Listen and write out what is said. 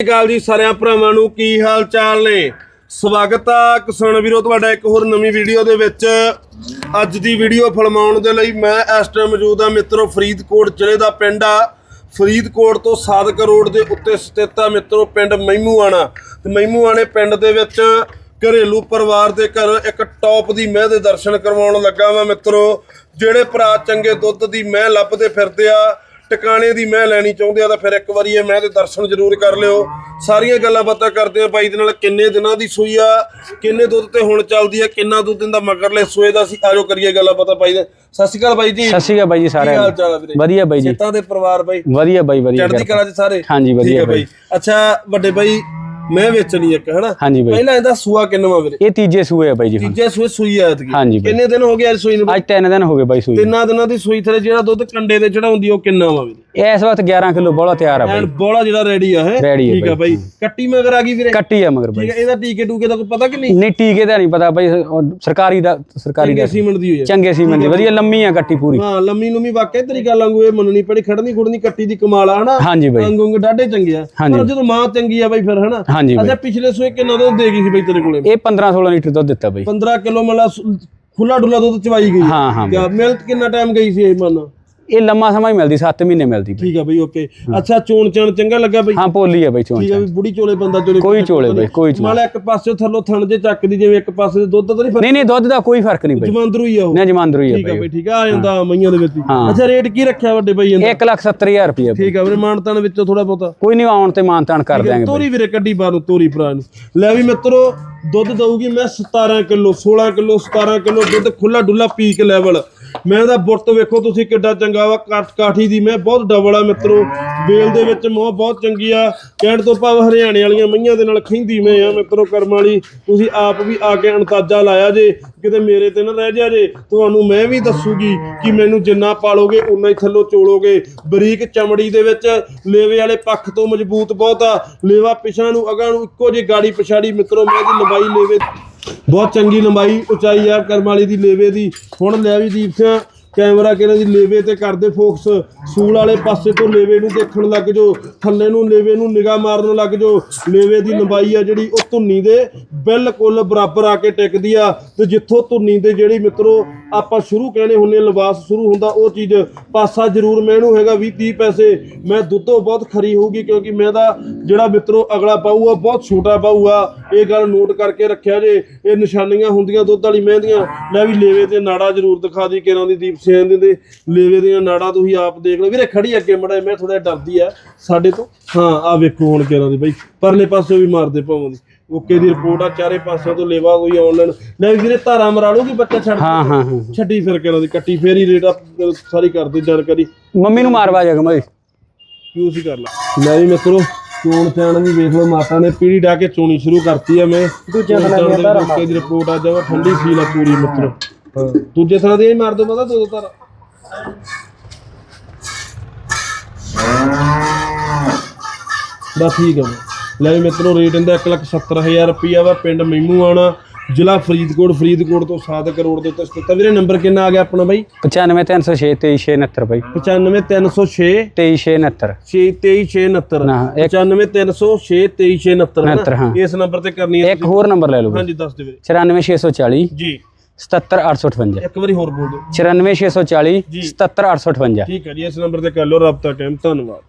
ਸਤਿ ਸ਼੍ਰੀ ਅਕਾਲ ਜੀ ਸਾਰਿਆਂ ਭਰਾਵਾਂ ਨੂੰ ਕੀ ਹਾਲ ਚਾਲ ਨੇ? ਸਵਾਗਤ ਆ ਕਿਸਾਨ ਵੀਰੋ, ਤੁਹਾਡਾ ਇੱਕ ਹੋਰ ਨਵੀਂ ਵੀਡੀਓ ਦੇ ਵਿੱਚ। ਅੱਜ ਦੀ ਵੀਡੀਓ ਫਿਲਮਾਉਣ ਦੇ ਲਈ ਮੈਂ ਇਸ ਟਾਈਮ ਮੌਜੂਦ ਆ ਮਿੱਤਰੋ, ਫਰੀਦਕੋਟ ਜ਼ਿਲ੍ਹੇ ਦਾ ਪਿੰਡ ਆ। ਫਰੀਦਕੋਟ ਤੋਂ ਸਾਦਕ ਰੋਡ ਦੇ ਉੱਤੇ ਸਥਿਤ ਆ ਮਿੱਤਰੋ, ਪਿੰਡ ਮਹਿਮੂਆਣਾ। ਤੇ ਮਹਿਮੂਆਣੇ ਪਿੰਡ ਦੇ ਵਿੱਚ ਘਰੇਲੂ ਪਰਿਵਾਰ ਦੇ ਘਰ ਇੱਕ ਟੌਪ ਦੀ ਮਹਿ ਦੇ ਦਰਸ਼ਨ ਕਰਵਾਉਣ ਲੱਗਾ ਵਾਂ ਮਿੱਤਰੋ, ਜਿਹੜੇ ਭਰਾ ਚੰਗੇ ਦੁੱਧ ਦੀ ਮਹਿ ਲੱਭਦੇ ਫਿਰਦੇ ਆ। ਟਿਕਾਣੇ ਦੀ ਮੈਂ ਲੈਣੀ ਚਾਹੁੰਦੇ ਆ ਤਾਂ ਫਿਰ ਇੱਕ ਵਾਰੀ ਇਹ ਮੈਂ ਤੇ ਦਰਸ਼ਨ ਜ਼ਰੂਰ ਕਰ ਲਿਓ। ਸਾਰੀਆਂ ਗੱਲਾਂ ਬਾਤਾਂ ਕਰਦੇ ਆ ਬਾਈ ਦੇ ਨਾਲ ਕਿੰਨੇ ਦਿਨਾਂ ਦੀ ਸੂਈ ਆ ਕਿੰਨੇ ਦੁੱਧ ਤੇ ਹੁਣ ਚੱਲਦੀ ਆ ਕਿੰਨਾ ਦੁੱਧ ਦਿੰਦਾ ਮਗਰਲੇ ਸੂਏ ਦਾ ਸੀ ਆਜੋ ਕਰੀਏ ਗੱਲਾਂ ਬਾਤਾਂ ਬਾਈ ਦੇ। ਸਤਿ ਸ਼੍ਰੀ ਅਕਾਲ ਬਾਈ ਜੀ। ਸਤਿ ਸ਼੍ਰੀ ਅਕਾਲ ਬਾਈ ਜੀ ਸਾਰਿਆਂ ਹਾਲ ਨੂੰ। ਚਾਲ ਆ ਵੀਰੇ? ਵਧੀਆ ਬਾਈ ਜੀ। ਸਿੱਤਾਂ ਦੇ ਪਰਿਵਾਰ ਬਾਈ। ਵਧੀਆ ਬਾਈ ਵਧੀਆ ਚੜ੍ਹਦੀ। ਕਲਾ ਚ ਸਾਰੇ? ਹਾਂਜੀ, ਵਧੀਆ ਬਾਈ। ਅੱਛਾ ਵੱਡੇ ਬਾਈ ਮੈਂ ਵੇਚਣੀ ਇੱਕ ਹਨਾ? ਹਾਂਜੀ ਬਾਈ। ਪਹਿਲਾਂ ਇਹਦਾ ਸੂਆ ਕਿੰਨਵਾ ਵੀਰੇ? ਇਹ ਤੀਜੇ ਸੂਏ ਆ ਬਾਈ ਜੀ ਹੁਣ। ਤੀਜੇ ਸੂਏ ਸੂਈ ਆ ਐਤਕੀ। ਹਾਂਜੀ ਬਾਈ। ਕਿੰਨੇ ਦਿਨ ਹੋ ਗਏ ਅੱਜ ਸੂਈ ਨੂੰ? ਅੱਜ ਤਿੰਨ ਦਿਨ ਹੋ ਗਏ ਬਾਈ ਸੂਈ। ਤਿੰਨਾਂ ਦਿਨਾਂ ਦੀ ਸੂਈ ਥਲੇ ਜਿਹੜਾ ਦੁੱਧ ਕੰਡੇ ਤੇ ਚੜਾਉਂਦੀ ਉਹ ਕਿੰਨਾ ਵਾ ਵੀਰੇ? ਇਹ ਇਸ ਵਕਤ 11 ਕਿਲੋ ਬੋਲਾ ਤਿਆਰ ਆ ਐਨ ਬਾਈ। ਬੋਲਾ ਜਿਹੜਾ ਰੈਡੀ ਆ ਹੈ Ready ਆ ਠੀਕ ਆ ਬਾਈ। ਕੱਟੀ ਮਗਰ ਆ ਗਈ ਵੀਰੇ। ਕੱਟੀ ਆ ਮਗਰ ਬਾਈ ਠੀਕ ਆ ਇਹਦਾ ਟੀਕੇ ਟੂਕੇ ਦਾ ਕੋਈ ਪਤਾ ਕਿ ਨਹੀਂ? ਨਹੀਂ ਟੀਕੇ ਦਾ ਨਹੀਂ ਪਤਾ ਬਾਈ ਉਹ ਸਰਕਾਰੀ ਦਾ ਸਰਕਾਰੀ ਦਾ। ਚੰਗੇ ਸੀਮਨ ਦੀ ਹੋਈ ਆ। ਚੰਗੇ ਸੀਮਨ ਦੀ। ਵਧੀਆ ਲੰਮੀ ਆ ਕੱਟੀ ਪੂਰੀ। ਹਾਂ ਲੰਮੀ ਲੰਮੀ ਵਾਕਿਆ ਤਰੀਕਾ ਲੰਗੂ ਇਹ ਮੰਨਣੀ ਪੜੀ ਖੜਨੀ ਖੁੜਨੀ ਕੱਟੀ ਦੀ ਕਮਾਲ ਆ ਹਨਾ? ਹਾਂਜੀ ਬਾਈ। ਅੰਗ ਉਂਗ ਡਾਢੇ ਚੰਗੇ ਆ। ਹਾਂਜੀ। ਪਰ ਜਦੋਂ ਮਾਂ ਚੰਗੀ ਆ ਬਾਈ ਫਿਰ ਹਨਾ? ਹਾਂਜੀ ਬਾਈ। ਅੱਛਾ ਪਿਛਲੇ ਸੋਏ ਕਿੰਨਾ ਦੁੱਧ ਦੇ ਗਈ ਸੀ ਬਾਈ ਤੇਰੇ ਕੋਲੇ? ਇਹ 15 16 ਲੀਟਰ ਦੁੱਧ ਦਿੱਤਾ ਬਾਈ। 15 ਕਿਲੋ ਮਤਲਬ ਖੁੱਲਾ ਡੁੱਲਾ ਦੁੱਧ ਚਵਾਈ ਗਈ। ਹਾਂ ਹਾਂ। ਮਿਲਤ ਕਿੰਨਾ ਟਾਈਮ ਗਈ ਸੀ ਇਹ ਮੰਨ? ਇਹ ਲੰਮਾ ਸਮਾਂ ਹੀ ਮਿਲਦੀ 7 ਮਹੀਨੇ ਮਿਲਦੀ ਬਾਈ ਠੀਕ ਆ ਬਾਈ ਓਕੇ ਅੱਛਾ ਚੋਣ ਚਾਣ ਚੰਗਾ ਲੱਗਾ ਬਾਈ? ਹਾਂ ਪੋਲੀ ਆ ਬਾਈ ਚੋਂ ਠੀਕ ਆ ਵੀ ਬੁੜੀ ਚੋਲੇ ਬੰਦਾ ਚੋਲੇ ਕੋਈ ਚੋਲੇ ਬਾਈ ਕੋਈ ਚੋਲੇ। ਮਾਲਾ ਇੱਕ ਪਾਸੇ ਥੱਲੋਂ ਥਣ ਜੇ ਚੱਕਦੀ ਜਿਵੇਂ ਇੱਕ ਪਾਸੇ ਦੇ ਦੁੱਧ ਤਾਂ ਨਹੀਂ ਨਹੀਂ ਨਹੀਂ ਦੁੱਧ ਦਾ ਕੋਈ ਫ਼ਰਕ ਨਹੀਂ ਬਾਈ। ਜਮਾਂਦਰੂ ਹੀ ਆ ਉਹ। ਨਾ ਜਮਾਂਦਰੂ ਹੀ ਆ ਠੀਕ ਆ ਬਾਈ। ਬਾਈ ਠੀਕ ਆ ਆ ਜਾਂਦਾ ਮਈਆਂ ਦੇ ਵਿੱਚ। ਅੱਛਾ ਰੇਟ ਕੀ ਰੱਖਿਆ ਵੱਡੇ ਬਾਈ ਇਹਦਾ? 1 ਲੱਖ 70000 ਰੁਪਏ ਠੀਕ ਆ ਵੀਰੇ ਮਾਨਤਾਨ ਵਿੱਚੋਂ ਥੋੜਾ ਬਹੁਤਾ। ਕੋਈ ਨਹੀਂ ਆਉਣ ਤੇ ਮਾਨਤਾਨ ਕਰ ਦਿਆਂਗੇ ਬਾਈ। ਤੋਰੀ ਵੀਰੇ ਕੱਢੀ ਬਾਹਰ ਤੋਰੀ ਭਰਾ ਨੂੰ। ਲੈ ਵੀ ਮਿੱਤਰੋ ਦੁੱਧ ਦਊਗੀ ਮੈਂ 17 ਕਿਲੋ 16 ਕਿਲੋ 17 ਕਿਲੋ ਦੁੱਧ ਖੁੱਲਾ ਡੁੱਲਾ ਪੀਕ ਲੈਵਲ ਮੈਂ ਦਾ ਬੁੱਤ ਵੇਖੋ ਤੁਸੀਂ ਕਿੱਡਾ ਚੰਗਾ ਵਾ, ਕਾਠ ਕਾਠੀ ਦੀ। ਮੈਂ ਬਹੁਤ ਡਬਲ ਆ ਮਿੱਤਰੋ। ਬੇਲ ਦੇ ਵਿੱਚ ਮੋਹ ਬਹੁਤ ਚੰਗੀ ਆ। ਕਹਿਣ ਤੋਂ ਭਾਵ ਹਰਿਆਣੇ ਵਾਲੀਆਂ ਮਈਆਂ ਦੇ ਨਾਲ ਖਿੰਦੀ ਮੈਂ ਆ ਮਿੱਤਰੋ ਕਰਮ ਵਾਲੀ। ਤੁਸੀਂ ਆਪ ਵੀ ਆ ਕੇ ਅੰਤਾਜਾ ਲਾਇਆ ਜੇ, ਕਿਤੇ ਮੇਰੇ ਤੇ ਨਾ ਰਹਿ ਜਾ ਜੇ। ਤੁਹਾਨੂੰ ਮੈਂ ਵੀ ਦੱਸੂਗੀ ਕਿ ਮੈਨੂੰ ਜਿੰਨਾ ਪਾਲੋਗੇ ਉਨਾ ਹੀ ਥੱਲੋਂ ਚੋਲੋਗੇ। ਬਰੀਕ ਚਮੜੀ ਦੇ ਵਿੱਚ ਲੇਵੇ ਵਾਲੇ ਪੱਖ ਤੋਂ ਮਜ਼ਬੂਤ ਬਹੁਤ ਆ। ਲੇਵਾ ਪਿਛਾਂ ਨੂੰ ਅਗਾਂ ਨੂੰ ਇੱਕੋ ਜਿਹੀ ਗਾੜੀ ਪਛਾੜੀ ਮਿੱਤਰੋ, ਮੈਂ ਦੀ ਲੰਬਾਈ ਲੇਵੇ ਬਹੁਤ ਚੰਗੀ ਲੰਬਾਈ, ਉਚਾਈ ਆ, ਕਰਮ ਵਾਲੀ ਦੀ, ਲੇਵੇ ਦੀ, ਹੁਣ ਲੈ ਵੀ ਦੀਪ ਸਿੰਘ। ਕੈਮਰਾ ਕਿਹਨਾਂ ਦੀ ਲੇਵੇ ਤੇ ਕਰਦੇ ਫੋਕਸ। ਸੂਲ ਵਾਲੇ ਪਾਸੇ ਤੋਂ ਲੇਵੇ ਨੂੰ ਦੇਖਣ ਲੱਗ ਜਾਓ। ਥੱਲੇ ਨੂੰ ਲੇਵੇ ਨੂੰ ਨਿਗਾਹ ਮਾਰਨ ਲੱਗ ਜਾਓ। ਲੇਵੇ ਦੀ ਲੰਬਾਈ ਆ ਜਿਹੜੀ, ਉਹ ਧੁੰਨੀ ਦੇ ਬਿਲਕੁਲ ਬਰਾਬਰ ਆ ਕੇ ਟਿਕਦੀ ਆ। ਤੇ ਜਿੱਥੋਂ ਧੁੰਨੀ ਦੇ ਜਿਹੜੀ ਮਿੱਤਰੋ, ਆਪਾਂ ਸ਼ੁਰੂ ਕਹਿੰਦੇ ਹੁੰਨੇ ਲਿਬਾਸ ਸ਼ੁਰੂ ਹੁੰਦਾ, ਉਹ ਚੀਜ਼ ਪਾਸਾ ਜ਼ਰੂਰ ਮੈਨੂੰ ਹੈਗਾ 20 30 ਪੈਸੇ। ਮੈਂ ਦੁੱਧੋਂ ਬਹੁਤ ਖਰੀ ਹੋਊਗੀ, ਕਿਉਂਕਿ ਮੈਂ ਦਾ ਜਿਹੜਾ ਮਿੱਤਰੋ ਅਗਲਾ ਪਾਊ ਆ, ਬਹੁਤ ਛੋਟਾ ਪਾਊ ਆ। ਇਹ ਗੱਲ ਨੋਟ ਕਰਕੇ ਰੱਖਿਆ ਜੇ। ਇਹ ਨਿਸ਼ਾਨੀਆਂ ਹੁੰਦੀਆਂ ਦੁੱਧ ਵਾਲੀ ਮਹਿੰਦੀਆਂ। ਲੈ ਵੀ ਲੇਵੇ ਤੇ ਨਾੜਾ ਜ਼ਰੂਰ ਦਿਖਾ ਦੀ ਕਿਰਾਂ ਦੀ ਦੀਪ ਸਿੰਘ ਦੇ ਲੇਵੇ ਦੀਆਂ ਨਾੜਾਂ ਤੁਸੀਂ ਆਪ ਦੇਖ ਲਓ। ਵੀਰੇ ਖੜੀ ਅੱਗੇ ਮੜਾ ਮੈਂ ਥੋੜਾ ਡਰਦੀ ਆ ਸਾਡੇ ਤੋਂ। ਹਾਂ ਆ ਵੇਖੋ ਹੁਣ ਕਿਰਾਂ ਦੀ ਬਾਈ ਪਰਲੇ ਪਾਸੇ ਵੀ ਮਾਰਦੇ ਪਾਉਂ ਦੀ। ਓਕੇ ਦੀ ਰਿਪੋਰਟ ਆ ਚਾਰੇ ਪਾਸਿਆਂ ਤੋਂ ਲੇਵਾ ਕੋਈ ਆਨਲਾਈਨ ਲੈ ਵੀਰੇ ਧਾਰਾ ਮਰਾ ਲੂਗੀ ਬੱਚਾ ਛੱਡ ਹਾਂ ਹਾਂ ਹਾਂ ਛੱਡੀ ਫਿਰ ਕਿਰਾਂ ਦੀ ਕੱਟੀ ਫੇਰ ਹੀ ਰੇਟ ਆ ਸਾਰੀ ਕਰਦੇ ਜਾਣਕਾਰੀ। ਮੰਮੀ ਨੂੰ ਮਾਰਵਾ ਜਾ ਕਮਾਈ ਕਿਉਂ ਸੀ ਕਰ ਲਾ ਲੈ ਵੀ ਮਿੱਤਰੋ ਚੋਣ ਚਾਣ ਵੀ ਵੇਖ ਲਓ ਮਾਤਾ ਨੇ ਪੀੜੀ ਡਾ ਕੇ ਚੋਣੀ ਸ਼ੁਰੂ ਕਰਤੀ ਆ ਮੈਂ। ਦੂਜੇ ਥਾਂ ਦੇ ਓਕੇ ਦੀ ਰਿਪੋਰਟ ਆ ਜਾਵਾ ਠੰਡੀ ਫੀਲ ਆ ਪੂਰੀ ਮਿੱਤਰੋ। ਹਾਂ ਦੂਜੇ ਥਾਂ ਦੇ ਹੀ ਮਾਰ ਦੋ ਪਤਾ ਦੋ ਦੋ ਤਾਰਾ ਬਸ ਠੀਕ ਬਈ। ਲੈ ਵੀ ਮਿੱਤਰੋ ਰੇਟ ਇਹਦਾ 170000 ਰੁਪਈਆ ਵਾ ਪਿੰਡ ਮਹਿਮੂ ਆਣਾ ਜ਼ਿਲ੍ਹਾ ਫਰੀਦਕੋਟ ਫਰੀਦਕੋਟ ਤੋਂ 7 ਕਰੋੜ ਦੇ ਉੱਤੇ ਸਥਿਤ ਆ ਵੀਰੇ ਨੰਬਰ ਕਿੰਨਾ ਆ ਗਿਆ ਆਪਣਾ ਬਾਈ? 95306 23669 ਬਾਈ। 95306 23669 62369 ਨਾ, ਇੱਕ- 95306 22369 69 ਹਾਂ। ਇਸ ਨੰਬਰ ਤੇ ਕਰਨੀ ਹੈ ਇੱਕ ਹੋਰ ਨੰਬਰ ਲੈ ਲਓ ਹਾਂਜੀ ਦੱਸ ਦਿਓ ਵੀਰੇ। 94640 ਜੀ। 77858 ਇੱਕ ਵਾਰੀ ਹੋਰ ਬੋਲ ਦਿਓ। 94640 77858 ਠੀਕ ਹੈ ਜੀ ਇਸ ਨੰਬਰ ਤੇ ਕਰ ਲਓ ਰابطਾ ਟਾਈਮ ਧੰਨਵਾਦ।